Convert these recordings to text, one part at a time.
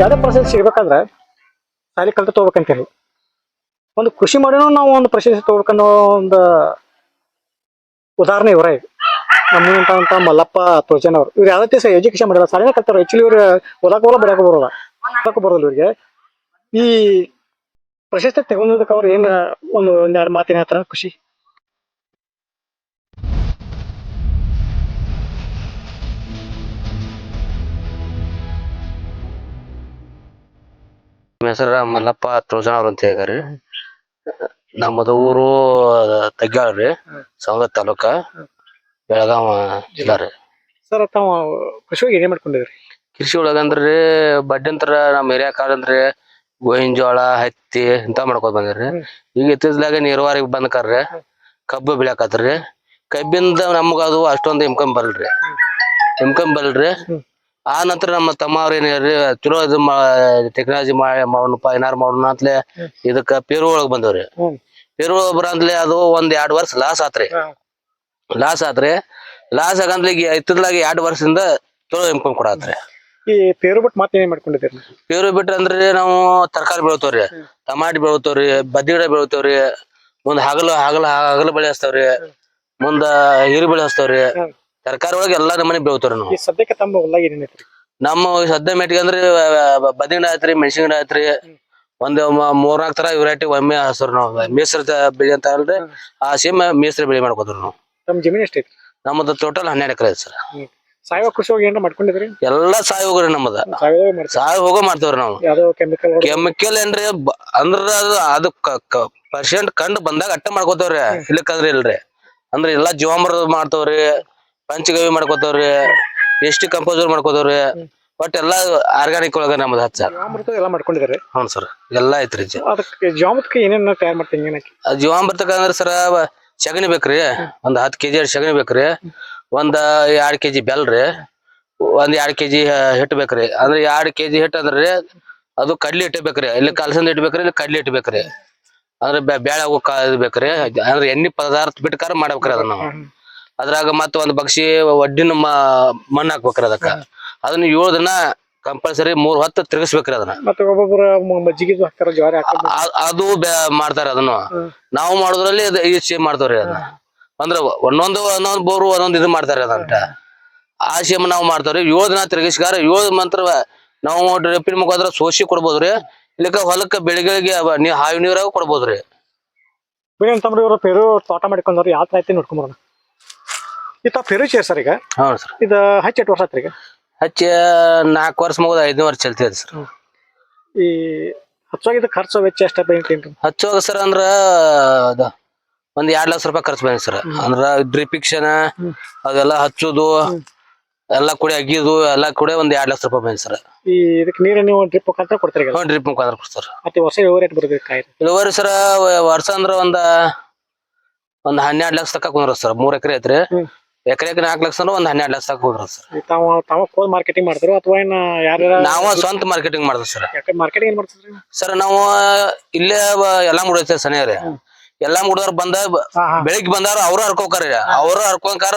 ಯಾವುದೇ ಪ್ರಶಸ್ತಿ ಸಿಗ್ಬೇಕಂದ್ರೆ ಶಾಲೆ ಕಲ್ತು ತಗೋಬೇಕಂತೇಳಿ ಒಂದು ಕೃಷಿ ಮಾಡಿನೂ ನಾವು ಒಂದು ಪ್ರಶಸ್ತಿ ತೊಗೊಳ್ಕೊಂಡು ಒಂದು ಉದಾಹರಣೆ ಇವರೇ ನಮ್ಮಂತ ಮಲ್ಲಪ್ಪ, ತೋಜನ್ ಅವರು. ಇವ್ರು ಯಾವತ್ತೇ ಸಹ ಎಜುಕೇಶನ್ ಮಾಡಿಲ್ಲ. ಸಾಲಿನ ಕಲ್ತಾರ. ಆಕ್ಚುಲಿ ಇವ್ರು ಓದಾಕ ಬರೋಲ್ಲ ಬರೋಲ್ಲ. ಓದಕ್ಕೆ ಬರೋಲ್ಲ ಇವ್ರಿಗೆ. ಈ ಪ್ರಶಸ್ತಿ ತಗೊಂಡದಕ್ಕೆ ಅವ್ರು ಏನು, ಒಂದು ಒಂದೆರಡು ಮಾತಿನ ಹತ್ರ ಖುಷಿ ನಮ್ಮ ಹೆಸರು ಮಲ್ಲಪ್ಪ ತೋಜನವ್ರ ಅಂತ ಹೇಳಿದಾರೆ ನಮ್ಮದು ಊರು ತಗ್ಗಾಳ್ರಿ ಸವದತ್ತಿ ತಾಲೂಕ ಬೆಳಗಾವ ಜಿಲ್ಲಾ ರೀ. ಸರ್ ತಾವು ಕೃಷಿ ಏನೇ ಮಾಡ್ಕೊಂಡಿದ್ರಿ? ಕೃಷಿ ಒಳಗಂದ್ರಿ ಬಡ್ಡಂತರ ನಮ್ಮ ಏರಿಯಾ ಕಾಲಂದ್ರಿ ಗೋವಿನ ಜೋಳ ಹತ್ತಿ ಇಂತ ಮಾಡ್ಕೊತ ಬಂದಿರಿ ಈಗ ಈಗ ನೀರಾವರಿ ಬಂದ್ಕರ್ರಿ ಕಬ್ಬು ಬೆಳ್ಯಾಕತ್ರಿ. ಕಬ್ಬಿಂದ ನಮ್ಗ ಅದು ಅಷ್ಟೊಂದು ಇನ್ಕಮ್ ಬರಲ್ರಿ. ಇನ್ಕಮ್ ಬರಲ್ರಿ. ಆ ನಂತರ ನಮ್ಮ ತಮ್ಮ ಅವ್ರ ಏನ್ ಹೇಳ್ರಿ ಚಲೋ ಇದು ಟೆಕ್ನಾಲಜಿ ಮಾಡೋಣಪ್ಪ ಏನಾರು ಮಾಡೋಣ ಅಂತಲೇ ಇದಕ್ಕ ಪೇರು ಒಳಗ್ ಬಂದವ್ರಿ. ಪೇರು ಒಳಗ್ ಬರಂದ್ಲೆ ಅದು ಒಂದ್ ಎರಡ್ ವರ್ಷ ಲಾಸ್ ಆತ್ರಿ. ಲಾಸ್ ಆತ್ರಿ. ಲಾಸ್ ಆಗಂದ್ಲೆ ಈಗ ಎರಡ್ ವರ್ಷದಿಂದ ಚಲೋ ಇನ್ಕಮ್ ಕೊಡತ್ರಿ. ಈ ಪೇರು ಬಿಟ್ಟು ಮತ್ತೆ ಏನ್ ಮಾಡ್ಕೊಂಡಿದ್ದೀರಿ? ಪೇರು ಬಿಟ್ರ ಅಂದ್ರೆ ನಾವು ತರಕಾರಿ ಬೆಳಿತೇವ್ರಿ ಟಮಾಟಿ ಬೆಳಿತೇವ್ರಿ ಬದಿ ಗಿಡ ಬೆಳಿತೇವ್ರಿ ಮುಂದ್ ಹಗಲು ಹಗಲ ಹಗಲು ಬೆಳೆ ಹಚ್ತಾವ್ರಿ ಮುಂದ ಹೀರಿ ಬೆಳೆ ಹಚ್ತಾವ್ರಿ. ತರಕಾರಿ ಒಳಗೆ ಎಲ್ಲಾ ನಮ್ಮನೆ ಬೆಳಿತಾರ ನಾವು. ಈ ಸದ್ಯಕ್ಕೆ ತಮ್ಮ ಏನೇನೈತ್ರಿ ನಮ್ಮ ಸದ್ಯ ಮೆಟ್ಟಿಗೆ ಅಂದ್ರೆ ಬದ್ನಿ ಆಯ್ತ್ರಿ ಮೆಣಸಿನ ಗಿಡ ಐತ್ರಿ ಒಂದ್ ಮೂರ್ ಮೂರ್ನಾಲ್ಕ್ ತರ ವೆರೈಟಿ ಒಮ್ಮೆ ಹಸರು ನಾವು. ಮೇಸ್ರ ಬೆಳಿ ಅಂತ ಅಲ್ರಿ ಆ ಸೇಮ್ ಮೇಸ್ರ ಬೆಳಿ ಮಾಡ್ಕೋತಾರ ನಾವು. ತಮ್ಮ ಜಮೀನ್ ಎಷ್ಟೈತಿ ನಮ್ಮದು ಟೋಟಲ್ ಹನ್ನೆರಡು ಎಕರೆ ಐತಿ ಸರ್. ಸಾವಯವ ಕೃಷಿ ಹೋಗಿ ಏನಾರ ಮಾಡ್ಕೊಂಡಿದ್ರಿ? ಎಲ್ಲಾ ಸಾಯಿ ಹೋಗ್ರಿ ನಮ್ಮದ. ಸಾವಯವ ಮಾಡ್ತೀವಿ ಹೋಗೋ ಮಾಡ್ತೇವ್ರಿ ನಾವು. ಯಾವ್ದೋ ಕೆಮಿಕಲ್ ಕೆಮಿಕಲ್ ಏನ್ರಿ ಬ- ಅಂದ್ರ ಅದು ಅದು ಪರ್ಸೆಂಟ್ ಕಂಡು ಬಂದಾಗ ಅಟ್ಟ ಮಾಡ್ಕೋತೇವ್ರಿ. ಇಲ್ಲಕ್ಕಂದ್ರೆ ಇಲ್ರಿ. ಅಂದ್ರೆ ಎಲ್ಲಾ ಜೀವಾಮೃತ ಮಾಡ್ತೇವ್ರಿ. ಪಂಚಗವಿ ಮಾಡ್ಕೋತವ್ರಿ ಎಷ್ಟಿ ಕಂಪೋಸರ್ ಮಾಡ್ಕೋತವ್ರಿ ಬಟ್ ಎಲ್ಲಾ ಆರ್ಗಾನಿಕ್ ಒಳಗ ನಮ್ದು ಹಚ್ಚ. ಅಮೃತ ಎಲ್ಲ ಮಾಡ್ಕೊಂಡಿದ್ದಾರೆ? ಹ್ಞೂ ಸರ್ ಎಲ್ಲಾ ಐತ್ರಿ ಜ- ಅದಕ್ಕೆ ಏನೇನು ತಯಾರು ಮಾಡ್ತೀನಿ ಏನಕ್ಕೆ? ಆ ಜೀವಾಮೃತಕ್ಕ ಅಂದ್ರ ಸರ ಸಗಣಿ ಬೇಕ್ರಿ ಒಂದ್ ಹತ್ತು ಕೆಜಿ ಸಗಣಿ ಬೇಕ್ರಿ ಒಂದ್ ಎರಡ್ ಕೆಜಿ ಬೆಲ್ರಿ ಒಂದ್ ಎರಡ್ ಕೆಜಿ ಹಿಟ್ಟು ಬೇಕ್ರಿ. ಅಂದ್ರೆ ಎರಡ್ ಕೆಜಿ ಹಿಟ್ಟು ಅಂದ್ರೆ ಅದು ಕಡ್ಲಿ ಹಿಟ್ಟು ಬೇಕ್ರಿ ಇಲ್ಲಿ ಕಲಸಂದ ಇಟ್ಬೇಕ್ರಿ ಬೇಕ್ರಿ ಇಲ್ಲಿ ಕಡ್ಲಿ ಹಿಟ್ಟು ಬೇಕ್ರಿ. ಅಂದ್ರೆ ಬೇಳೆ ಬ್ಯಾಳೆ ಆಗೋ ಕಾ ಇದು ಬೇಕ್ರಿ ಅಂದ್ರೆ ಎಣ್ಣೆ ಪದಾರ್ಥ ಬಿಟ್ಕಾರ ಮಾಡ್ಬೇಕ್ರಿ ಅದನ್ನ ನಾವು. ಅದ್ರಾಗ ಮತ್ತ ಒಂದ್ ಬಗ್ಸಿ ಒಡ್ಡಿನ ಮ- ಮಣ್ಣ ಹಾಕ್ಬೇಕ್ರಿ ಅದಕ್ಕ. ಅದನ್ನ ಏಳು ದಿನ ಕಂಪಲ್ಸರಿ ಮೂರ್ ಹೊತ್ತು ತಿರ್ಗಿಸ್ಬೇಕ್ರಿ ಅದನ್ನ. ಮತ್ತೆ ಹಾಕ್ತಾರ ಜ್ವಾರಿ ಅದು ಬ್ಯಾ- ಮಾಡ್ತಾರ ಅದನ್ನು. ನಾವು ಮಾಡೋದ್ರಲ್ಲಿ ಅದು ಈ ಸೇಮ್ ಮಾಡ್ತಾವ್ರಿ ಅದನ್ನ. ಅಂದ್ರ ಒಂದೊಂದು ಒಂದೊಂದು ಬೋರು ಒಂದೊಂದು ಇದು ಮಾಡ್ತಾರ ಅದಂತ ಆ ಸೇಮ್ ನಾವು ಮಾಡ್ತಾವ್ರಿ. ಏಳು ದಿನ ತಿರ್ಗಿಸ್ಕಾರ ಏಳು ಮಂತ್ರ ನಾವು ಡ್ರಿಪ್ಪಿನ ಮುಖಾಂತರ ಸೋಸಿ ಕೊಡ್ಬೋದ್ರಿ. ಇಲ್ಲಿಕ ಹೊಲಕ್ಕ ಬೆಳಿಗ್ಗೆ ನೀ ಹಾವಿ ನೀರಾಗ ಕೊಡ್ಬೋದ್ರಿ. ಬೇರೆ ಇವರು ಪೇರು ತೋಟ ಮಾಡ್ಕೊಂಡವ್ರು ಯಾವ ತರ ಐತಿ ನೋಡ್ಕೊಂಬರೋಣ ಇತ್ತ ಪೇರು ಚೇರ್ ಸರ್ ಈಗ. ಹೌದು ಸರ್ ಇದು ಹಚ್ಚಿ ಎಷ್ಟು ವರ್ಷ ಆತ್ರಿ ಈಗ? ಹಚ್ಚಿ ನಾಲ್ಕು ವರ್ಷ ಮುಗಿದ ಐದನೇ ವರ್ಷ ಚಲ್ತೈತಿ ಸರ್ ಈ ಹಚ್ಚೋಗಿದ್ದ ಖರ್ಚು ವೆಚ್ಚ ಎಷ್ಟು ಬೈತೇನ್ರಿ ಹಚ್ಚೋಗ ಸರ್ ಅಂದ್ರ ಅದ ಒಂದ್ ಎರಡ್ ಲಕ್ಷ ರೂಪಾಯಿ ಖರ್ಚು ಬಂದಿದೆ ಸರ್ ಅಂದ್ರ ಡ್ರಿಪಿಕ್ಷನ್. ಅದೆಲ್ಲ ಹಚ್ಚೋದು ಎಲ್ಲಾ ಕೂಡ ಅಗಿದು ಎಲ್ಲಾ ಕೂಡ ಒಂದ್ ಎರಡ್ ಲಕ್ಷ ರೂಪಾಯಿ ಬಂದಿದೆ ಸರ್ ಈ ಇದಕ್ಕೆ ನೀರು ನೀವು ಡ್ರಿಪ್ ಮುಖಾಂತರ ಕೊಡ್ತೀರಿ ಈಗ? ಹ್ಞೂ ಡ್ರಿಪ್ ಮುಖಾಂತರ ಸರ್ ಮತ್ತೆ ವರ್ಷ ಇಳುವರಿ ರೇಟ್ ಬರ್ತದೆ ಕಾಯಿ? ಇಳುವರಿ ಸರ ವರ್ಷ ಅಂದ್ರ ಒಂದ ಒಂದ್ ಹನ್ನೆರಡ್ ಲಕ್ಷ ತಕ ಕುಂದ್ರ ಸರ್ ಮೂರ್ ಎಕರೆ ಐತ್ರಿ. ಹ್ಮ್. ಎಕರೆಗೆ ನಾಲ್ಕು ಲಕ್ಷ ಅಂದ್ರ ಒಂದ್ ಹನ್ನೆರಡು ಲಕ್ಷ ತಕ ಸರ್. ತಾವ ತಾವ ಮಾರ್ಕೆಟಿಂಗ್ ಮಾಡ್ತಾರೋ ಅಥವಾ ಏನ ಯಾರ ನಾವ ಸ್ವಂತ ಮಾರ್ಕೆಟಿಂಗ್ ಮಾಡ್ದ ಸರ್. ಮಾರ್ಕೆಟಿಂಗ್ ಏನ್ ಸರ್? ನಾವು ಇಲ್ಲೇ ಬ- ಎಲ್ಲಾ ಮುಡೈತೆ ಸನಿ ರೀ ಎಲ್ಲಾ ಮುಡಿದವ್ರು ಬಂದ ಬೆಳಿಗ್ಗೆ ಬಂದಾರ ಅವ್ರು ಹರ್ಕೋಕಾರ. ಅವ್ರು ಹರ್ಕೊಂಕಾರ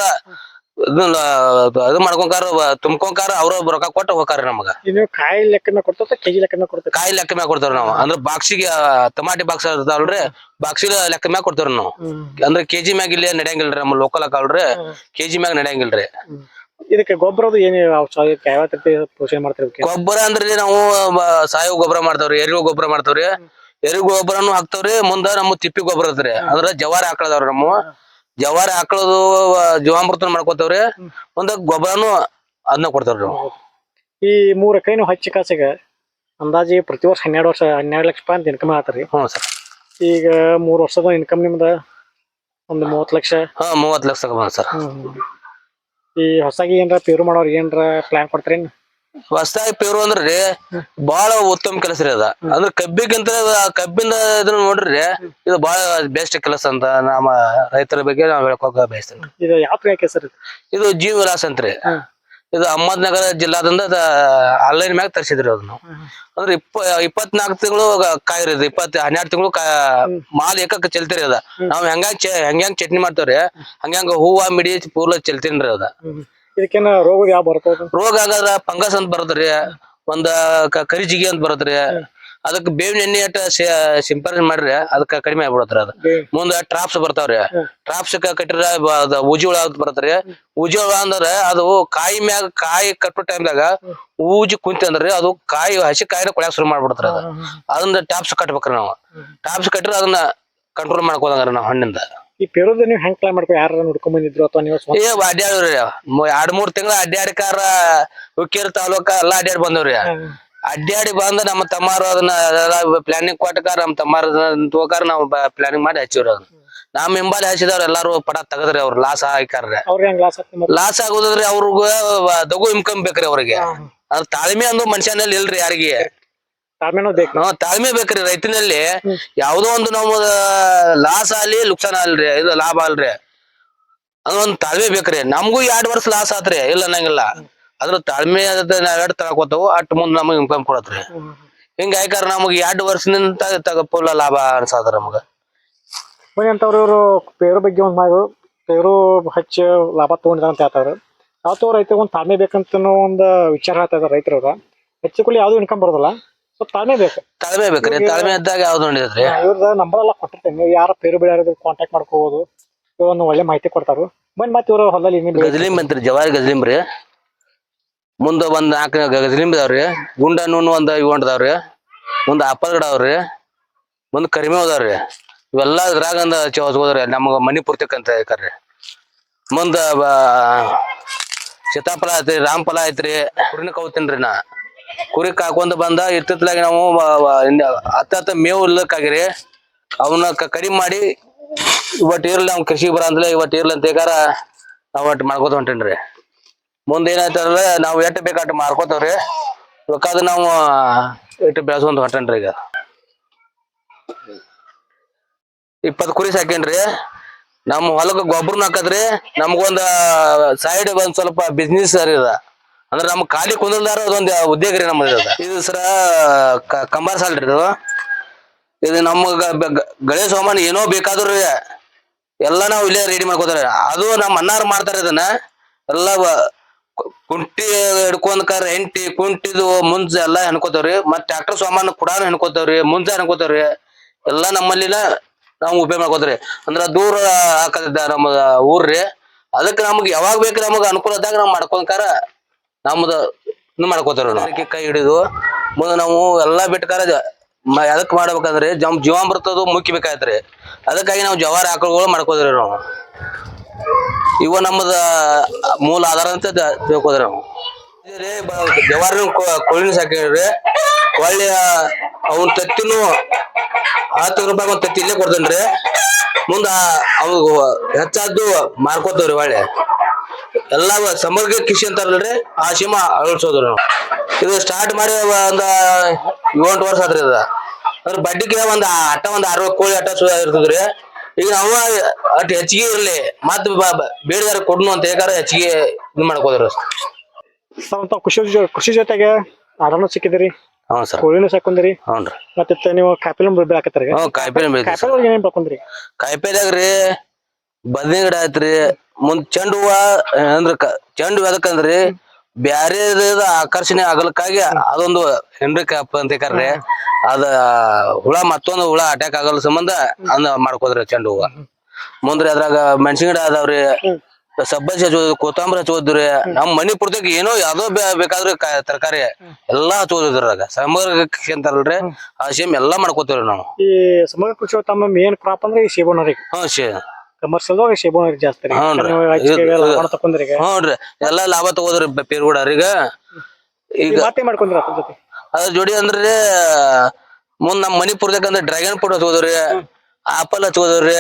ಇದು ಮಾಡ್ಕೊಂಕಾರ ತುಂಬ್ಕೊಂಕಾರ ಅವ್ರ ರೊಕ್ಕ ಕೊಟ್ಟು ಹೋಗಾರ ನಮಗ. ನೀವು ಕಾಯಿ ಲೆಕ್ಕನ ಕೊಡ್ತಾ ಕೆಜಿ ಲೆಕ್ಕನ ಕೊಡ್ತಾರ ಕಾಯಿ ಲೆಕ್ಕ ಮ್ಯಾಗ ಕೊಡ್ತಾರ ನಾವು. ಅಂದ್ರ ಬಾಕ್ಸಿಗೆ ಟಮಾಟಿ ಬಾಕ್ಸ್ ಇರ್ತಾವಲ್ರಿ ಬಾಕ್ಸಿಗೆ ಲೆಕ್ಕ ಮ್ಯಾಗ ಕೊಡ್ತಾರ ನಾವು. ಅಂದ್ರ ಕೆಜಿ ಮ್ಯಾಗ ಇಲ್ಲೇ ನಡೆಯಂಗಿಲ್ರಿ ನಮ್ಮ ಲೋಕಲ್ ಅಲ್ರಿ ಕೆಜಿ ಮ್ಯಾಗ ನಡೆಯಂಗಿಲ್ರಿ. ಇದಕ್ಕೆ ಗೊಬ್ಬರದು ಏನು ಪೋಷಣೆ ಗೊಬ್ಬರ ಅಂದ್ರೆ ನಾವು ಸಾಯುವ ಸಾವಯವ ಗೊಬ್ಬರ ಮಾಡ್ತಾವ್ರಿ ಎರಿವು ಗೊಬ್ಬರ ಮಾಡ್ತಾವ್ರಿ. ಎರಿವು ಗೊಬ್ಬರನು ಹಾಕ್ತಾವ್ರಿ ಮುಂದ ನಮ್ಮ ತಿಪ್ಪಿ ಗೊಬ್ಬರ ಇರ್ತಾರಿ ಅಂದ್ರ ಜವಾರಿ ಹಾಕಳದವ್ರಿ ನಮ್ಮ. ಜವಾರಿ ಆಕಳದು ಜೀವಾಮೃತ ಮಾಡ್ಕೋತಾವ್ರಿ. ಒಂದ ಗೊಬ್ಬರನು ಅದನ್ನ ಕೊಡ್ತಾವ್ರಿ ನಾವು ಈ ಮೂರ್ ಎಕರೆ ಹಚ್ಚಿ ಕಾಸಿಗ ಅಂದಾಜಿ ಪ್ರತಿ ವರ್ಷ ಹನ್ನೆರಡು ವರ್ಷ ಹನ್ನೆರಡು ಲಕ್ಷ ರೂಪಾಯಿ ಅಂತ ಇನ್ಕಮ್ ಆತರಿ ಹ್ಞೂ ಸರ್. ಈಗ ಮೂರ್ ವರ್ಷದ ಇನ್ಕಮ್ ನಿಮ್ದ ಒಂದು ಮೂವತ್ತು ಲಕ್ಷ. ಹಾ ಮೂವತ್ ಲಕ್ಷ ತಗೊಂಡ್ ಸರ್. ಈ ಹೊಸಾಗಿ ಏನ್ರ ಪೇರು ಮಾಡೋರ್ ಏನ್ರ ಪ್ಲಾನ್ ಕೊಡ್ತಾರೇನ್? ಹೊಸದಾಗಿ ಪೇರು ಅಂದ್ರಿ ಬಹಳ ಉತ್ತಮ ಕೆಲಸ ರೀ ಅದ. ಅಂದ್ರ ಕಬ್ಬಿಗಿಂತ ಕಬ್ಬಿನ ಕಬ್ಬಿಂದ ಇದನ್ನ ನೋಡ್ರಿ ಇದು ಬಹಳ ಬೆಸ್ಟ್ ಕೆಲಸ ಅಂತ ನಮ್ಮ ರೈತರ ಬಗ್ಗೆ ನಾವ್ ಹೇಳ್ಕೊಕ ಬಯಸ್ತೇನೆ ಇದು ಯಾವ ಯಾಕೆ ಸರ್ ಇದು? ಜೀವ ವಿಲಾಸ್ ಅಂತ್ರಿ. ಇದು ಅಹಮದ್ನಗರ ಜಿಲ್ಲಾದಿಂದ ಆನ್ಲೈನ್ ಮ್ಯಾಗ ತರಿಸಿದ್ರಿ ಅದನ್ನು ಅಂದ್ರೆ ಇಪ್ಪ ಇಪ್ಪತ್ನಾಲ್ಕು ತಿಂಗಳು ಕಾಯಿರಿ ಇಪ್ಪತ್ ಹನ್ನೆರಡು ತಿಂಗಳು ಮಾಲ್ ಏಕಕ್ಕೆ ಚೆಲ್ತಿರಿ ಅದ. ನಾವ್ ಹೆಂಗ ಹೆಂಗ್ ಹೆಂಗ್ಯಾಂಗ್ ಚಟ್ನಿ ಮಾಡ್ತೇವ್ರಿ ಹಂಗ ಹೂವ ಮಿಡಿ ಪೂರ್ಲ ಚೆಲ್ತೀನ್ರಿ ಅದ. ಇದಕ್ಕೇನ ರೋಗ ಯಾವ ಬರ್ತದ? ರೋಗ ಆಗದ್ರ ಫಂಗಸ್ ಅಂತ ಬರತ್ರಿ ಒಂದ ಕ- ಕರಿಜಿಗಿ ಅಂತ ಬರತ್ರಿ. ಅದಕ್ ಬೇವಿನ ಎಣ್ಣೆ ಅಟ್ಟ ಸಿಂಪರಣೆ ಮಾಡ್ರಿ ಅದಕ್ಕ ಕಡಿಮೆ ಆಗ್ಬಿಡತ್ರಿ ಅದ. ಮುಂದ ಟ್ರಾಪ್ಸ್ ಬರ್ತಾವ್ರಿ. ಟ್ರಾಪ್ಸ್ ಕಟ್ಟಿರ ಉಜಿ ಹುಳ ಅಂತ ಬರತ್ರಿ. ಉಜಿ ಹುಳ ಅಂದ್ರ ಅದು ಕಾಯಿ ಮ್ಯಾಗ ಕಾಯಿ ಕಟ್ಟೋ ಟೈಮ್ದಾಗ ಊಜಿ ಕುಂತಿ ಅಂದ್ರಿ ಅದು ಕಾಯಿ ಹಸಿ ಕಾಯಿನ ಕೊಳ್ಯಾಕ ಶುರು ಮಾಡ್ಬಿಡ್ತಾರ ಅದ. ಅದನ್ನ ಟ್ಯಾಪ್ಸ್ ಕಟ್ಬೇಕ್ರಿ ನಾವು. ಟ್ಯಾಪ್ಸ್ ಕಟ್ಟಿರ ಅದನ್ನ ಕಂಟ್ರೋಲ್ ಮಾಡ್ಕೋದಂಗ್ರಿ ನಾವ್ ಹಣ್ಣಿಂದ. ಈ ಪೆರೋದ ನೀವು ಹೆಂಗ್ ಪ್ಲಾನ್ ಮಾಡ್ಕೊ ಯಾರು ನೋಡ್ಕೊಂಡ್ ಬಂದಿದ್ರು ಅಥವಾ ನೀವು ಸ್ವಂತ ಏ ಅಡ್ಡಾಡ್ರಿ ಎರಡ್ ಮೂರ್ ತಿಂಗಳ ಅಡ್ಡಾಡಿಕಾರ ಹುಕ್ಕೇರಿ ತಾಲೂಕ ಎಲ್ಲಾ ಅಡ್ಡಾಡಿ ಬಂದವ್ರಿ ಅಡ್ಡಾಡಿ ಬಂದ ನಮ್ಮ ತಮ್ಮಾರು ಅದನ್ನ ಪ್ಲಾನಿಂಗ್ ಕೊಟ್ಟಕಾರ ನಮ್ಮ ತಮ್ಮಾರ ತಗೋಕಾರ ನಾವು ಪ್ಲಾನಿಂಗ್ ಮಾಡಿ ಹಚ್ಚಿವ್ರಿ ಅದನ್ನ. ನಮ್ಮ ಹಿಂಬಾಲಿ ಹಚ್ಚಿದವ್ರ ಎಲ್ಲಾರು ಪಡ ತೆಗದ್ರಿ ಅವ್ರು ಲಾಸ್ ಹೆಂಗ್ ಲಾಸ್ ಆಗ್ತದೆ ಮತ್ತೆ? ಲಾಸ್ ಆಗೋದ್ರಿ ಅವ್ರಿಗ ದಗು ಇನ್ಕಮ್ ಬೇಕ್ರಿ ಅವ್ರಿಗೆ. ಅದ್ರ ತಾಳ್ಮೆ ಅಂದು ಮನುಷ್ಯನಲ್ಲಿ ಇಲ್ರಿ ಯಾರಿಗೆ. ತಾಳ್ಮೆನೂ ಬೇಕು. ತಾಳ್ಮೆ ಬೇಕ್ರಿ ರೈತನಲ್ಲಿ ಯಾವ್ದೋ ಒಂದು ನಮ್ಮ ಲಾಸ್ ಆಗ್ಲಿ ಲುಕ್ಸಾನ್ ಅಲ್ರಿ ಇದು ಲಾಭ ಅಲ್ರಿ ಅದೊಂದ್ ತಾಳ್ಮೆ ಬೇಕ್ರಿ. ನಮಗೂ ಎರಡ್ ವರ್ಷ ಲಾಸ್ ಆತ್ರಿ ಇಲ್ಲ ಅನ್ನಂಗಿಲ್ಲ. ಅದ್ರ ತಾಳ್ಮೆ ಅದ ನಾವ್ ಎಷ್ಟ್ ತಗೋತಾವು ಅಟ್ ಮುಂದ್ ನಮಗ್ ಇನ್ಕಮ್ ಕೊಡತ್ರಿ. ಹಿಂಗ ಆಯ್ಕಾರ ನಮಗ್ ಎರಡ್ ವರ್ಷದಿಂದ ತಗಪ್ಪ ಲಾಭ ಅನ್ಸಾದ್ರ ನಮಗ. ಅಂತವ್ರು ಇವರು ಪೇರು ಬಗ್ಗೆ ಒಂದ್ ಮಾಡಿದ್ರು ಪೇರು ಹಚ್ಚಿ ಲಾಭ ತಗೊಂಡಿದ ಅಂತ ಹೇಳ್ತಾರ ಯಾವತ್ತೋ ರೈತರಿಗೆ ಒಂದು ತಾಳ್ಮೆ ಬೇಕಂತ ಒಂದು ವಿಚಾರ ಹೇಳ್ತಾ ಇದಾರೆ ರೈತರು ಹೆಚ್ಚು ಕೂಲಿ ಯಾವ್ದು ಇನ್ಕಮ್ ಬರೋದಿಲ್ಲ. ಸೊ ತಾಳ್ಮೆ ಬೇಕು. ತಾಳ್ಮೆ ಬೇಕ್ರಿ ತಾಳ್ಮೆ ಇದ್ದಾಗ ಯಾವ್ದು ನೋಡಿದ್ರಿ? ಇವ್ರದ ನಂಬರ್ ಎಲ್ಲ ಕೊಟ್ಟಿರ್ತೇನೆ. ನೀವು ಯಾರ ಪೇರು ಬೆಳೆಯೋದ್ರ ಕಾಂಟ್ಯಾಕ್ಟ್ ಮಾಡ್ಕೋಬಹುದು ಒಂದು ಒಳ್ಳೆ ಮಾಹಿತಿ ಕೊಡ್ತಾರು. ಬಂದ್ ಮತ್ತೆ ಇವ್ರ ಹೊಲದಲ್ಲಿ ಏನೇನು ಬೆಳೆ ಗಜಲಿಂಬ್ ಅಂತ್ರಿ ಜವಾರಿ ಗಜಲಿಂಬ್ ರೀ. ಮುಂದ ಒಂದ್ ನಾಲ್ಕು ಗಜಲಿಂಬ್ ಇದಾವ್ರಿ ಗುಂಡ ನೂನು ಒಂದ್ ಇವ್ ಹೊಂಟದಾವ್ರಿ ಮುಂದ ಆಪಲ್ ಗಿಡ ಅವ್ರಿ ಮುಂದ್ ಕರಿಮೆ ಅದಾವ್ರಿ ಇವೆಲ್ಲ ಇದ್ರಾಗ ಚೌಸ್ಕೋದ್ರಿ ನಮಗ ಮನಿ ಪೂರ್ತಿಕಂತ ಅಂತ ಹೇಳ್ತಾರ್ರಿ ಮುಂದ ಬ- ಸೀತಾಫಲ ಐತ್ರಿ ರಾಮಫಲ ಐತ್ರಿ. ಕುರಿನ ಕೌತೀನ್ರಿ ನಾ. ಕುರಿ ಕಾಕೊಂಡ್ ಬಂದ ಇತ್ತಿತ್ಲಾಗ ನಾವು ಹತ್ತ ಹತ್ತ ಮೇವು ಇಲ್ಲಕ್ಕಾಗಿರಿ ಅವನ್ನ ಕಡಿಮೆ ಮಾಡಿ, ಇವತ್ ಇರ್ಲಿ ನಮ್ ಕೃಷಿ ಬರ ಅಂತಲೇ ಇವತ್ತು ಇರ್ಲಿ ಅಂತ ಬೇಕಾರ ನಾವ್ ಒಟ್ಟು ಮಾಡ್ಕೋತ ಹೊಂಟೇನ್ರಿ. ಮುಂದೆ ನಾವ್ ನಾವು ಎಟ್ಟು ಅಟ್ ಮಾರ್ಕೋತವ್ರಿ ಇವಕ್ಕಾದ ನಾವು ಇಟ್ಟು ಬೆಳೆಸ್ಕೊಂತ ಹೊಂಟೇನ್ರಿ ಈಗ. ಇಪ್ಪತ್ತು ಕುರಿ ಸಾಕೇನ್ರಿ. ನಮ್ಮ ಹೊಲಕ್ಕೆ ಗೊಬ್ಬರನ ಹಾಕದ್ರಿ. ನಮ್ಗೊಂದ ಸೈಡ್ ಒಂದ್ ಸ್ವಲ್ಪ ಬಿಸ್ನೆಸ್ ಸರ್ ಇದ ಅಂದ್ರೆ ನಮ್ ಖಾಲಿ ಕುಂದಲ್ದಾರ ಅದೊಂದ್ ಉದ್ಯೋಗ ರೀ ನಮ್ಮದು. ಇದು. ಸರ ಕಂಬಾರ್ ಸಾಲ್ರಿ ಇದು. ಇದು ನಮಗ ಗಳೆ ಸಾಮಾನು ಏನೋ ಬೇಕಾದ್ರು ಎಲ್ಲ ನಾವು ಇಲ್ಲೇ ರೆಡಿ ಮಾಡ್ಕೋತಾರೆ. ಅದು ನಮ್ಮ ಅನ್ನಾರು ಮಾಡ್ತಾರೆ ಇದನ್ನ. ಎಲ್ಲ ಕುಂಟಿ ಹಿಡ್ಕೊಂಡ್ಕಾರ ಎಂಟಿ ಕುಂಟಿದು ಮುಂಜ ಎಲ್ಲಾ ಹೆಣ್ಕೋತಾವ್ರಿ ಮತ್ತೆ ಟ್ರ್ಯಾಕ್ಟರ್ ಸಾಮಾನು ಕೂಡ ಹೆಣ್ಕೋತಾವ್ರಿ ಮುಂಜ ಹೆಣ್ಕೋತಾವ್ರಿ ಎಲ್ಲ ನಮ್ಮಲ್ಲಿನ ನಾವು ಉಪಯೋಗ ಮಾಡ್ಕೋತಾರಿ ಅಂದ್ರ ದೂರ ಹಾಕದ ನಮ್ಮ ಊರ್ರಿ ಅದಕ್ಕೆ ನಮ್ಗೆ ಯಾವಾಗ ಬೇಕು ನಮಗೆ ಅನುಕೂಲ ಇದ್ದಾಗ ನಾವು ಮಾಡ್ಕೊಂಡ್ಕಾರ ನಮ್ದು ಮಾಡ್ಕೋತಾರ ಅದಕ್ಕೆ ಕೈ ಹಿಡಿದು ಮುಂದೆ ನಾವು ಎಲ್ಲಾ ಬಿಟ್ಕಾರ ಅದಕ್ಕೆ ಮಾಡ್ಬೇಕಂದ್ರೆ ಜಮ್ ಜೀವಾಮೃತದು ಮುಖ್ಯಬೇಕಾಯ್ತ್ರಿ ಅದಕ್ಕಾಗಿ ನಾವು ಜವಾರಿ ಆಕಳುಗಳು ಮಾಡ್ಕೋದ್ರಿ ನಾವು. ಇವ ನಮ್ಮದ ಮೂಲ ಆಧಾರ ಅಂತ ತಿಳ್ಕೋದ್ರಿ ನಾವು. ಜವಾರಿನ ಕೋಳಿನ ಸಾಕಿದ್ರಿ ಒಳ್ಳೆ, ಅವನ್ ತತ್ತಿನೂ ಹತ್ತು ರೂಪಾಯಿ ಒಂದ್ ತತ್ತಿ ಇಲ್ಲೇ ಕೊಡ್ತೇನ್ರಿ. ಮುಂದ ಅವ್ ಹೆಚ್ಚಾದ್ದು ಮಾರ್ಕೋತೇವ್ರಿ ಒಳ್ಳೆ. ಎಲ್ಲಾ ಸಮಗ್ರ ಕೃಷಿ ಅಂತಾರಲ್ರಿ? ಆ ಸಿಂಹ ಅಳವಡಿಸೋದ್ರು ನಾವು. ಇದು ಸ್ಟಾರ್ಟ್ ಮಾಡಿ ಒಂದ ಏಳು ವರ್ಷ ಆದ್ರಿ ಅದ. ಅದ್ರ ಬಡ್ಡಿಗೆ ಒಂದ್ ಅಟ್ಟ ಒಂದ್ ಅರವತ್ ಕೋಳಿ ಅಟ್ಟ ಸುದ ಇರ್ತದ್ರಿ ಈಗ ನಾವು ಅಟ್ ಹೆಚ್ಚಿಗೆ ಇರ್ಲಿ. ಮತ್ ಬೇಡದಾರ ಕೊಡ್ನು ಅಂತ ಹೇಗಾರ ಹೆಚ್ಚಿಗೆ ಇದು ಮಾಡ್ಕೋದ್ರ ಸರ್ ತಾವು ಕೃಷಿ ಜೊ- ಕೃಷಿ ಜೊತೆಗೆ ಆಟನು ಸಿಕ್ಕಿದಿರಿ ಹ್ಞೂ ಸರ್. ಕೋಳಿನೂ ಸಾಕೊಂದಿರಿ? ಹ್ಞೂನ್ರಿ ಮತ್ತೆ ನೀವು ಕಾಪಿಲು ಬೆಳಕತ್ತಾರೆ ಹ್ಞೂ ಕಾಯಿಪಲ್ಲೆ ಬೆಳಿತೀವಿ ಸರ್. ಕಾಯಿಪಲ್ಲೆ ಏನೇನ್ ಬೆಳ್ಕೊಂಡ್ರಿ ಕಾಯಿಪಲ್ಯಾಗ್ರಿ ಬದ್ನಿ ಗಿಡ ಐತ್ರಿ ಮುಂದ್ ಚೆಂಡು ಹೂವ ಅಂದ್ರ ಕ- ಚೆಂಡು ಹೂವ ಎದಕ್ಕಂದ್ರಿ? ಬ್ಯಾರೆ ಆಕರ್ಷಣೆ ಆಗಲಕ್ಕಾಗಿ ಅದೊಂದು ಹೆನ್ರಿ ಕಪ್ ಅಂತ ಕರ್ರಿ ಅದ ಹುಳ ಮತ್ತೊಂದು ಹುಳ ಅಟ್ಯಾಕ್ ಆಗಲ್ ಸಂಬಂಧ ಅಂದ ಮಾಡ್ಕೋದ್ರಿ ಚೆಂಡು ಹೂವ. ಮುಂದ್ರಿ ಅದ್ರಾಗ ಮೆಣಸಿನ ಗಿಡ ಅದಾವ್ರಿ. ಸಬ್ಬಸಿ ಹಚ್ಚೋದು ಕೊತ್ತಂಬರಿ ಹಚ್ಚೋದ್ರಿ. ನಮ್ ಮನಿ ಪೂರ್ತಿಗ್ ಏನೋ ಯಾವ್ದೋ ಬೇ- ಬೇಕಾದ್ರಿ ತರಕಾರಿ ಎಲ್ಲಾ ಹಚ್ಚೋದ್ರಾಗ ಸಮಗ್ರ ಕೃಷಿ ಅಂತಾರಲ್ರಿ. ಆ ಸೇಮ್ ಎಲ್ಲಾ ಮಾಡ್ಕೋತೀವ್ರಿ ನಾವು. ಈ ಸಮಗ್ರ ಕೃಷಿ ತಮ್ಮ ಮೇನ್ ಕ್ರಾಪ್ ಅಂದ್ರೆ ಈ ಸೇಬೋನರಿ ಹಾ ಶೇ. ಕಮರ್ಷಿಯಲ್ ಸೇಬೋನರಿ ಜಾಸ್ತಿ ರೀ. ಹ್ಞೂನ್ರಿ. ನೀವು ಹೆಚ್ಚಿಗೆ ಇದು- ಲಾಭ ತಕೊಂಡ್ರಿ ಈಗ ಹ್ಞೂನ್ರಿ. ಎಲ್ಲಾ ಲಾಭ ತಗೋದ್ರಿ ಪೇರ್ಗೂಡಾರೀಗ ಈಗ ಮಾಡ್ಕೊಂಡ್ರಿ ಅದ್ರ ಜೊತೆ. ಅದ್ರ ಜೋಡಿ ಅಂದ್ರಿ ಮುಂದ್ ನಮ್ ಮನಿ ಅಂದ್ರೆ ಡ್ರ್ಯಾಗನ್ ಫ್ರೂಟ್ ಹಚ್ಕೋದ್ರಿ ಆಪಲ್ ಹಚ್ಕೋದ್ರಿ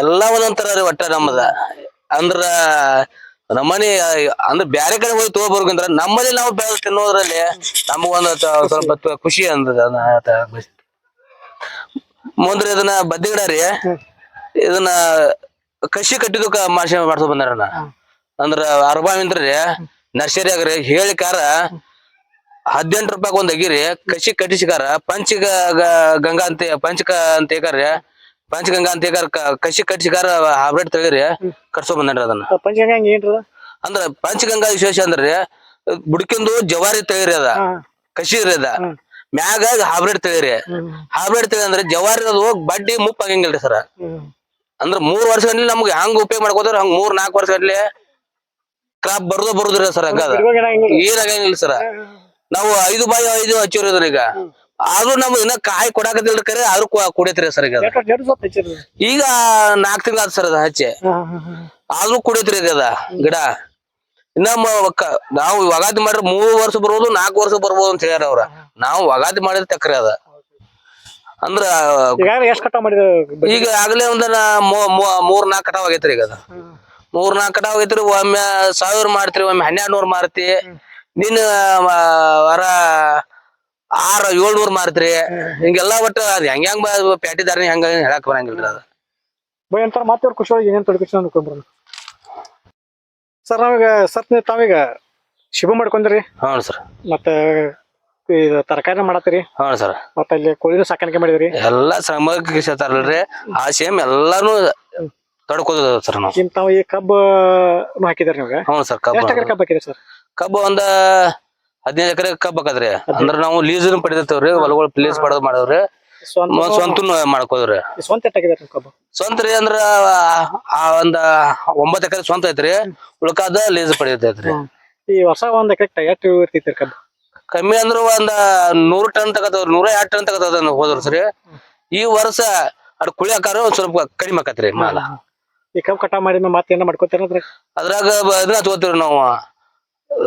ಎಲ್ಲಾ ಒಂದೊಂದ್ ತರ ರೀ ಒಟ್ಟ ನಮ್ಮದ ಅಂದ್ರ ನಮ್ಮನಿ ಅಂದ್ರ ಬ್ಯಾರೆ ಕಡೆ ಹೋಗಿ ತಗೋಬರ್ಕಂದ್ರ ನಮ್ಮಲ್ಲಿ ನಾವು ಬೆಳೆದ್ ತಿನ್ನೋದ್ರಲ್ಲಿ ನಮಗೊಂದು ಸ್ವಲ್ಪ ತ- ಖುಷಿ ಅಂದ್ರೆ ಮುಂದ್ರಿ ಇದನ್ನ ಬದ್ದಿ ಗಿಡ ರೀ ಇದನ್ನ ಕಸಿ ಕಟ್ಟಿದಕ್ಕ ಮಾಡ್ಸ ಮಾಡ್ಸೋ ಬಂದಾರಣ್ಣ. ಅಂದ್ರ ಅರ್ಬಾವಿಂದ್ರಿ ಆಗ್ರಿ ಹೇಳಿ ಹೇಳಿಕಾರ ಹದಿನೆಂಟು ರೂಪಾಯಿ ಒಂದ್ ಅಗಿರಿ ಕಸಿ ಕಟ್ಟಿಸಿಕಾರ ಪಂಚ ಗ- ಗ- ಗಂಗಾ ಅಂತ ಪಂಚಕ ಅಂತ ಏಕಾರ್ರಿ ಪಂಚಗಂಗಾ ಅಂತ ಏಕಾರ ಕ- ಕಸಿ ಕಟ್ಟಿಸಿಕಾರ ಹಾಬ್ರೇಟ್ ತೆಗೀರಿ ಕಟ್ಸೋ ಬಂದ್ರಿ ಅದನ್ನ. ಪಂಚಗಂಗಾ ಹೆಂಗ್ ಏನ್ರಿ? ಅದು? ಅಂದ್ರ ಪಂಚಗಂಗಾ ವಿಶೇಷ ಅಂದ್ರಿ ಬುಡ್ಕಿಂದು ಜವಾರಿ ತೆಗೀರಿ ಅದ ಕಸಿ ರೀ ಅದ. ಹ್ಮ್. ಮ್ಯಾಗ ಹಾಬ್ರಿಡ್ ತೆಗೀರಿ. ಹ್ಮ್. ಹಾಬ್ರಿಡ್ ತಳಿ ಅಂದ್ರೆ ಜವಾರಿ ಅದು ಬಡ್ಡಿ ಮುಪ್ಪ ಆಗಂಗಿಲ್ರಿ ಸರ್. ಹ್ಮ್. ಅಂದ್ರ ಮೂರ್ ವರ್ಷ ಗಂಟ್ಲೆ ನಮ್ಗೆ ಹಂಗ ಉಪಯೋಗ ಮಾಡ್ಕೋತಾರ ಹಂಗ ಮೂರ್ ನಾಲ್ಕು ವರ್ಷ ಗಂಟ್ಲೆ ಕ್ರಾಪ್ ಬರ್ದ ಬರುದ್ರಿ ಸರ್ ಹಂಗ ಏನಾಗಿಲ್ಲ ಏನ್ ಸರ್. ನಾವು ಐದು ಬಾಯಿ ಐದು ಹಚ್ಚಿರ ಈಗ. ಆದ್ರೂ ನಮ್ಗೆ ಇನ್ನ ಕಾಯಿ ಕೊಡಾಕತ್ತಿಲ್ರಿ ಕರೆ ಆದ್ರೂ ಕುಡಿಯತ್ರಿ ಸರ್ ಈಗ ಈಗ ನಾಲ್ಕು ತಿಂಗಳ ಆತ್ ಸರ್ ಅದ ಹಚ್ಚಿ. ಆದ್ರೂ ಕುಡಿಯತ್ರಿ ಈಗ ಅದ ಗಿಡ. ಇನ್ನ ನಾವು ವಗಾತಿ ಮಾಡ್ರಿ ಮೂರು ವರ್ಷ ಬರ್ಬೋದು ನಾಲ್ಕು ವರ್ಷ ಬರ್ಬೋದು ಅಂತ ಹೇಳ್ಯಾರ ಅವ್ರ. ನಾವು ವಗಾತಿ ಮಾಡಿದ್ರೆ ತಕ್ರಿ ಅದ. ಅಂದ್ರ ಈಗ ಎಷ್ಟು ಕಟಾವ್ ಮಾಡಿದ್ರು ಈಗ ಆಗ್ಲೇ ಒಂದ ಮೂರ್ ನಾಲ್ಕು ಕಟಾವ್ ಆಗೈತ್ರಿ ಈಗ ಅದ. ಮೂರ್ ನಾಲ್ಕು ಕಟಾವ್ ಆಗೈತ್ರಿ ಒಮ್ಮೆ ಸಾವಿರ ಮಾರ್ತೀರಿ ಒಮ್ಮೆ ಹನ್ನೆರಡು ನೂರ್ ಮಾರ್ತಿ ನಿನ್ನ ವರ ಆರ ಏಳ್ನೂರ್ ಮಾರ್ತ್ರಿ. ಹಿಂಗೆಲ್ಲ ಒಟ್ಟು ಅದ್ ಹೆಂಗ್ ಹೆಂಗ್ ಪ್ಯಾಟಿದಾರ ಹೆಂಗ ಹೇಳಕ್ ಬರಂಗಿಲ್ರಿ ಅದು. ಬೈ ಅಂತಾರ ಮತ್ತೆ ಅವ್ರು ಖುಷಿ ಒಳಗೆ ಏನೇನು ತೊಡಗಿಸಿ ಅನ್ಕೊಂಡ್ಬರೋಣ ಸರ್ ನಾವೀಗ ಸರ್ ತಾವೀಗ ಶಿವ ಮಾಡ್ಕೊಂಡ್ರಿ. ಹ್ಞೂ ಸರ್. ಮತ್ತೆ ಇದು ತರಕಾರಿ ಮಾಡತ್ತೀರಿ? ಹಾ ಸರ್. ಮತ್ತ ಇಲ್ಲಿ ಕೋಳಿನೂ ಸಾಕಾಣಿಕೆ ಮಾಡಿದ್ರಿ? ಎಲ್ಲಾ ಸಮಗ್ರಿ ಕೃಷಿತಾರಲ್ರಿ ಆ ಸೇಮ್ ಎಲ್ಲಾನು ತಡ್ಕೋದ ಸರ್ ನಾವು. ಈಗ ತಾವು ಈ ಕಬ್ಬು ಹಾಕಿದಾರ ನಿಮ್ಗೆ ಹ್ಞೂ ಸರ್ ಕಬ್ಬು. ಎಷ್ಟು ಎಕರೆ ಕಬ್ಬು ಹಾಕಿದ್ರಿ ಸರ್? ಕಬ್ಬು ಒಂದ ಹದಿನೈದು ಎಕರೆ ಕಬ್ಬು ಹಾಕದ್ರಿ. ಅಂದ್ರ ನಾವು ಲೀಸ್ ಪಡೆದಿರ್ತೇವ್ರಿ ಹೊಲಗಳು ಪ್ಲೇಸ್ ಪಡೆದ್ ಮಾಡವ್ರಿ. ಸ್ವಂತ ಸ್ವಂತ ಮಾಡ್ಕೋದ್ರಿ. ಸ್ವಂತ ಎಷ್ಟು ಹಾಕಿದಾರೆ ನಿಮ್ ಕಬ್ಬು? ಸ್ವಂತ ರೀ ಅಂದ್ರ ಆ ಒಂದ ಒಂಬತ್ತು ಎಕರೆ ಸ್ವಂತ ಐತ್ರಿ ಉಳ್ಕಾದ ಲೀಸ್ ಪಡೆದೈತ್ರಿ ಈ ವರ್ಷ ಒಂದ್ ಎಕರೆ ಎಷ್ಟು ಇರ್ತೈತಿ ಕಬ್ಬು. ಕಮ್ಮಿ ಅಂದ್ರು ಒಂದ ನೂರ್ ಟನ್ ತಗದವ್ರಿ ನೂರ ಎರಡ್ ಟನ್ ತಗದ ಹೋದ್ರ ಸರಿ. ಈ ವರ್ಷ ಅದ್ ಕುಳಿಯಾಕಾರ ಒಂದ್ ಸ್ವಲ್ಪ ಕಡಿಮೆ ಆಕತ್ರಿ ಮಾಲ. ಈ ಕಬ್ಬು ಕಟಾವ್ ಮಾಡಿ ಮತ್ತೆ ಏನ ಮಾಡ್ಕೋತೀರ ಅದ್ರಾಗ ಅದನ್ನ ಇದನ್ನ ತಗೋತೀವ್ರಿ ನಾವು.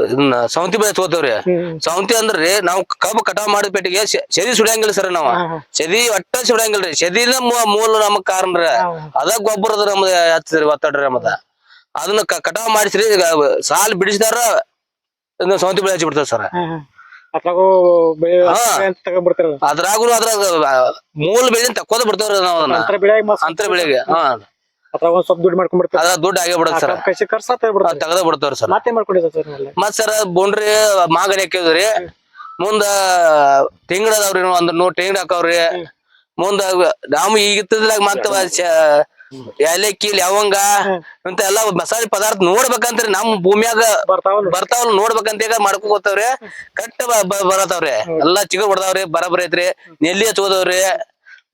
ಇದನ್ನ ಸೌಂತಿ ಬೆಳೆ ತಗೋತೀವ್ರಿ. ಸೌಂತಿ ಅಂದ್ರಿ ನಾವು ಕಬ್ಬು ಕಟಾವ್ ಮಾಡಿದ ಪೇಟಿಗೆ ಶೆ- ಸುಡಂಗಿಲ್ಲ ಸುಡಿಯಂಗಿಲ್ಲ ಸರ್ ನಾವ. ಸೆದಿ ಒಟ್ಟ ಸುಡಿಯಂಗಿಲ್ರಿ ಸೆದಿನ ಮೂ- ಮೂಲ ನಮಗ್ ಕಾರಣ ರೀ. ಅದ ಗೊಬ್ಬರದ ನಮ್ದ ಹಚ್ಚಿದ್ರಿ ಒತ್ತಡ್ರಿ ನಮ್ದ. ಅದನ್ನ ಕ- ಕಟಾವ್ ಮಾಡಿಸ್ರಿ ಈಗ ಸಾಲ್ ಬಿಡಿಸಿದಾರ ಇದನ್ನ ಸೌಂತಿ ಬೆಳೆ ಹಚ್ಚಿ ಬಿಡ್ತಾರ ಸರ್ ಅದ್ರಾಗೂ ಬೆಳೆ ತಗೊಂಡ್ಬಿಡ್ತಾರಲ್ಲ. ಅದ್ರಾಗೂ ಅದ್ರಾಗ ಮೂಲ ಬೆಳೆ ತಕ್ಕೋದ ಬಿಡ್ತಾವ್ರಿ ನಾವ್ ಅದನ್ನ. ಅಂತರ ಬೆಳೆ ಅಂತರ ಬೆಳೆಗೆ ಹಾ. ಅದ್ರಾಗ ಒಂದ್ ಸ್ವಲ್ಪ ದುಡ್ಡು ಮಾಡ್ಕೊಂಡ್ಬಿಡ್ತಾರೆ ಅದ್ರ ದುಡ್ಡು ಆಗೇ ಬಿಡುತ್ತೆ ಸರ್. ಕಸಿ ಖರ್ಚು ಬಿಡ್ತಾರೆ ತೆಗೆದ ಬಿಡ್ತಾವ್ರಿ ಸರ್. ಮತ್ತೆ ಮಾಡ್ಕೊಂಡಿದ್ದ ಸರ್ ಮತ್ತೆ ಮತ್ ಸರ್ ಬೊಂಡ್ರಿ ಮಾಗಡಿ ಹಾಕಿದ್ರಿ. ಮುಂದ ತಿಂಗಳ ಅದಾವ್ರಿ ಒಂದ್ ನೂರ್ ತಿಂಗಳ ಹಾಕವ್ರಿ. ಮುಂದ ನಾವು ಈಗ ಇತ್ತದಾಗ ಮತ್ತ ಏಲಕ್ಕಿ ಲವಂಗ ಅಂತ ಎಲ್ಲಾ ಮಸಾಲೆ ಪದಾರ್ಥ ನೋಡ್ಬೇಕಂತ್ರಿ ನಮ್ ಭೂಮಿಯಾಗ ಬರ್ತಾವ್ ಬರ್ತಾವಲ್ಲ ನೋಡ್ಬೇಕಂತ ಈಗ ಮಾಡ್ಕೋತಾವ್ರಿ ಕಟ್ಟ ಬರತಾವ್ರಿ. ಎಲ್ಲಾ ಚಿಗುರ್ ಹೊಡ್ದಾವ್ರಿ ಬರಬರ ಐತ್ರಿ. ನೆಲ್ಲಿ ಹಚ್ಕೋದವ್ರಿ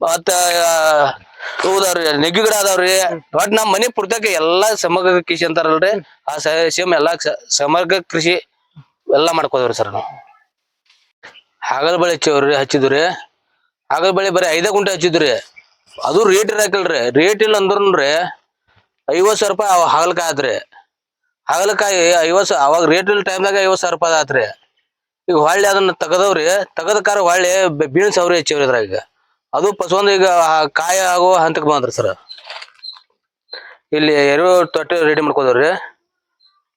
ಮತ್ತ ಹೌದವ್ರಿ ನೆಗ್ಗಿ ಗಿಡ ಅದಾವ್ರಿ. ಒಟ್ ನಮ್ ಮನಿ ಪುರ್ತಕ ಎಲ್ಲಾ ಸಮಗ್ರ ಕೃಷಿ ಅಂತಾರಲ್ರಿ. ಆ ಸೇಮ್ ಎಲ್ಲಾ ಸಮಗ್ರ ಕೃಷಿ ಎಲ್ಲಾ ಮಾಡ್ಕೋದವ್ರಿ ಸರ್ ನಾವು. ಹಾಗಲ್ ಬಳಿ ಹಚ್ಚವ್ರಿ ಹಚ್ಚಿದ್ರಿ. ಹಾಗಲ್ ಬಳಿ ಬರೀ ಐದ ಗುಂಟೆ ಹಚ್ಚಿದ್ರಿ. ಅದು ರೇಟ್ ಇರಾಕಿಲ್ರಿ. ರೇಟ್ ಇಲ್ಲ ಅಂದ್ರೆ ಐವತ್ ಸಾವಿರ ರೂಪಾಯಿ ಹಾಗಲಕಾಯಿ ಆತ್ರಿ. ಹಾಗಲಕಾಯಿ ಐವತ್ ಅವಾಗ ರೇಟ್ ಇಲ್ಲ ಟೈಮ್ದಾಗ ಐವತ್ ಸಾವಿರ ರೂಪಾಯಿ ಆತ್ರಿ. ಈಗ ಹೊಳ್ಳಿ ಅದನ್ನ ತೆಗದವ್ರಿ. ತೆಗದ ಕಾರ ಹೊಳ್ಳಿ ಬೀನ್ಸ್ ಅವ್ರಿ ಹೆಚ್ಚಿವ್ರಿ ಇದ್ರಾಗ. ಈಗ ಅದು ಪಸೊಂದು ಈಗ ಕಾಯಿ ಆಗೋ ಹಂತಕ್ಕೆ ಬಂದ್ರಿ ಸರ್. ಇಲ್ಲಿ ಎರಡು ತೊಟ್ಟೆ ರೆಡಿ ಮಾಡ್ಕೋದವ್ರಿ.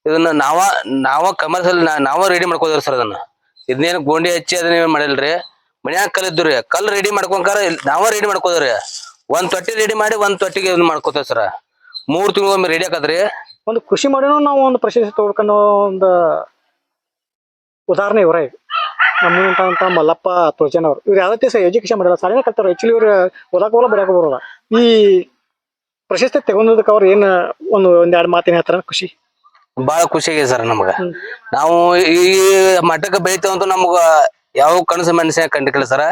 ಇದನ್ನ ನಾವ ನಾವ ಕಮರ್ಸಲ್ ನಾವ ರೆಡಿ ಮಾಡ್ಕೋದವ್ರಿ ಸರ್ ಅದನ್ನ. ಇದನ್ನೇನು ಗೋಂಡಿ ಹಚ್ಚಿ ಅದನ್ನ ಮಾಡಲ್ರಿ. ಮನ್ಯಾಗ ರೀ ಕಲ್ ರೆಡಿ ಮಾಡ್ಕೊಂಕಾರ ನಾವ ರೆಡಿ ಮಾಡ್ಕೋದ್ರಿ ಒಂದ್ ತೊಟ್ಟಿ ರೆಡಿ ಮಾಡಿ ಒಂದ್ ತೊಟ್ಟಿಗೆ ಇದನ್ನ ಮಾಡ್ಕೋತೇವೆ ಸರ್. ಮೂರ್ ತಿಂಗಳೊಮ್ಮೆ ರೆಡಿ ಆಕತ್ರಿ ಒಂದು ಕೃಷಿ ಮಾಡಿನೂ ನಾವು ಒಂದು ಪ್ರಶಸ್ತಿ ತಗೊಳ್ಕೊಂಡು ಒಂದು ಉದಾಹರಣೆ ಇವರೇ ನಮ್ಮಂತ ಮಲ್ಲಪ್ಪ ತೋಜನ್ ಅವ್ರು. ಇವ್ರು ಯಾವತ್ತೇ ಸಹ ಎಜುಕೇಶನ್ ಮಾಡಿಲ್ಲ. ಸಾಲಿನ ಕಲ್ತಾರ ಆಕ್ಚುಲಿ ಇವ್ರು ಓದಾಕ ಬರೋಲ್ಲ ಬರೆಯಕ ಬರೋಲ್ಲ. ಈ ಪ್ರಶಸ್ತಿ ತಗೊಂಡದಕ್ಕೆ ಅವ್ರು ಏನ್ ಒಂದು ಒಂದೆರಡು ಮಾತಿನ ಹೇಳ್ತಾರ ಖುಷಿ? ಬಹಳ ಖುಷಿ ಆಗಿದೆ ಸರ್ ನಮ್ಗ. ನಾವು ಈ ಮಠಕ್ಕೆ ಬೆಳಿತೇವಂತ ನಮಗ ಯಾವ ಕನಸು ಮನಸ್ಸಿನ ಕಂಡಿಕಲ್ ಸರ್.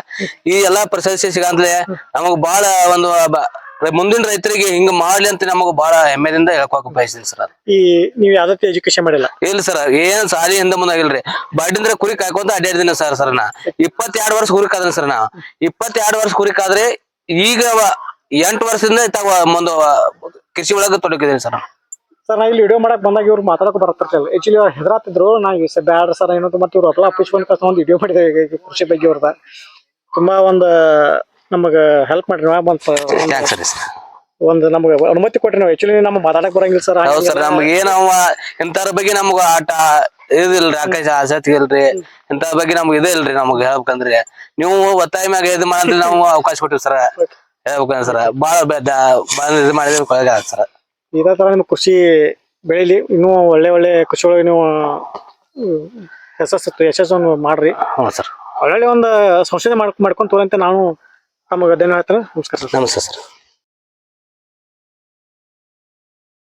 ಈ ಎಲ್ಲಾ ಪ್ರಶಸ್ತಿ ಸಿಗಂತಲೇ ನಮಗ್ ಬಾಳ ಒಂದು ಮುಂದಿನ ರೈತರಿಗೆ ಹಿಂಗ ಮಾಡ್ಲಿ ಅಂತ ನಮಗ ಬಹಳ ಹೆಮ್ಮೆದಿಂದ ಹೇಳ್ಕೊಕ್ ಬಯಸ್ತೀನಿ ಸರ್ ಈ ನೀವ್ ಯಾವತ್ತೇ ಎಜುಕೇಶನ್ ಮಾಡಿಲ್ಲ? ಇಲ್ಲ ಸರ್ ಏನ್ ಸಾಲಿ ಹಿಂದ ಮುಂದೆ ಆಗಿಲ್ರಿ ಬಡ್ಡಿಂದ್ರ ಕುರಿ ಕಾಯ್ಕೊಂತ ಅಡ್ಡಾಡಿದಿನ ಸರ್ ಸರ್ ನಾ. ಇಪ್ಪತ್ತೆರಡು ವರ್ಷ ಕುರಿ ಕಾದ್ರಿ ಸರ್ ನಾ. ಇಪ್ಪತ್ತೆರಡು ವರ್ಷ ಕುರಿ ಕಾದ್ರೆ ಈಗ ಎಂಟು ವರ್ಷದಿಂದ ತಾವ ಮುಂದ ಕೃಷಿ ಒಳಗ ತೊಡಗಿದ್ದೀನಿ ಸರ್. ಸರ್ ನಾ ಇಲ್ಲಿ ವಿಡಿಯೋ ಮಾಡಕ್ ಬಂದಾಗ ಇವ್ರು ಮಾತಾಡಕ್ ಬರತ್ತಿರ್ತಿಲ್ಲ ಆಕ್ಚುಲಿ ಹೆದರಾತಿದ್ರು. ನಾ ಈ ಸ- ಬ್ಯಾಡ್ರಿ ಸರ್ ಏನಂತ ಮತ್ತೆ ಇವ್ರು ಅಪ್ಲ ಅಪ್ಪಿಸ್ಕೊಂಡು ಕಸ ಒಂದು ವಿಡಿಯೋ ಮಾಡಿದೆ ಕೃಷಿ ಬಗ್ಗೆ ಅವ್ರದ ತುಂಬಾ ಒಂದು ನಮಗ ಹೆಲ್ಪ್ ಮಾಡ್ರಿ ಸರ್. ಒಂದು ನಮ್ಗೆ ಅನುಮತಿ ಕೊಟ್ರಿ ನಾವು. ಆಕ್ಚುಲಿ ನಮ್ಗೆ ಮಾತಾಡಕ್ ಬರಂಗಿಲ್ಲ ಸರ್ ಹೌದು ಸರ್ ನಮ್ಗೆ ಏನ್ ಅವ ಇಂತರ ಬಗ್ಗೆ ನಮ್ಗ ಆಟ ಇದಿಲ್ರಿ ಆಕಾಶ ಆಸಕ್ತಿ ಇಲ್ರಿ. ಇಂತ ಬಗ್ಗೆ ನಮ್ಗೆ ಇದೇ ಇಲ್ರಿ ನಮ್ಗೆ ಹೇಳ್ಬೇಕಂದ್ರೆ ನೀವು ಒತ್ತಾಯ ಮ್ಯಾಗ ಇದು ಮಾಡಿದ್ರೆ ನಾವು ಅವಕಾಶ ಕೊಟ್ಟಿವಿ ಸರ್. ಹೇಳ್ಬೇಕಂದ್ರೆ ಸರ್ ಬಾಳ ಇದು ಮಾಡಿದ್ರೆ ಸರ್. ಇದೇ ತರ ನಿಮ್ ಕೃಷಿ ಬೆಳಿಲಿ ಇನ್ನೂ ಒಳ್ಳೆ ಒಳ್ಳೆ ಕೃಷಿ ಒಳಗೆ ನೀವು ಯಶಸ್ಸು ಯಶಸ್ಸನ್ನು ಮಾಡ್ರಿ. ಹ್ಞೂ ಸರ್. ಒಳ್ಳೊಳ್ಳೆ ಒಂದು ಸಂಶೋಧನೆ ಮಾಡ್ಕೊಂಡ್ ಮಾಡ್ಕೊಂತ ಅಂತ ನಾನು ತಮಗೆ ಧನ್ಯವಾದ ನಮಸ್ಕಾರ ಸರ್. ನಮಸ್ತೆ ಸರ್.